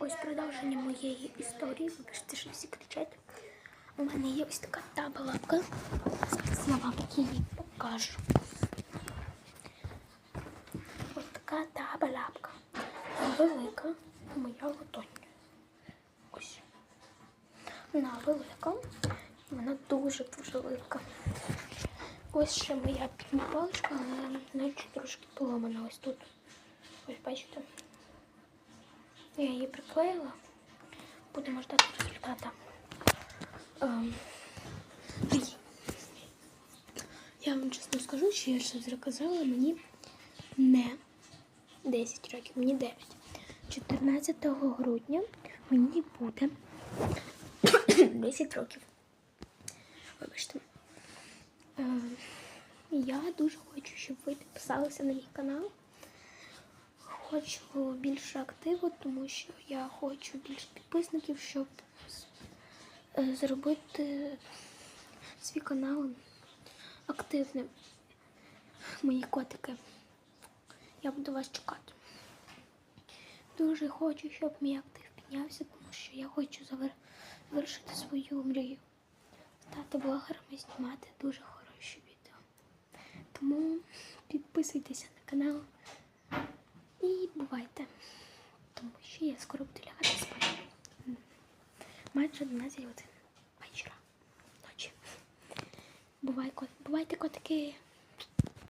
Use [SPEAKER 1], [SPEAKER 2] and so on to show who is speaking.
[SPEAKER 1] ось продовження моєї історії. Вибачте, що всі кричать. У мене є ось така табалапка. Зараз я вам її покажу. Ось така табалапка. Велика моя ладонь. Ось. Вона велика. Вона дуже-дуже велика. Ось ще моя паличка, але наче трошки поломана ось тут. Ось бачите. Я її приклеїла. Будемо ждати результата. Ем. Я вам чесно скажу, що я ще казала, мені не 10 років, мені 9. 14 грудня мені буде 10 років. Вибачте. Ем, Я дуже хочу, щоб ви підписалися на мій канал. Хочу більше активу, тому що я хочу більше підписників, щоб е, зробити свій канал активним. Мої котики. Я буду вас чекати. Дуже хочу, щоб мій актив піднявся, тому що я хочу завер- завершити свою мрію. Стати блогером і знімати дуже хороші відео. Тому підписуйтеся на канал бувайте. Тому що я скоро буду лягати спати. Майже 12 годин вечора. Ночі. Бувай, бувайте котики.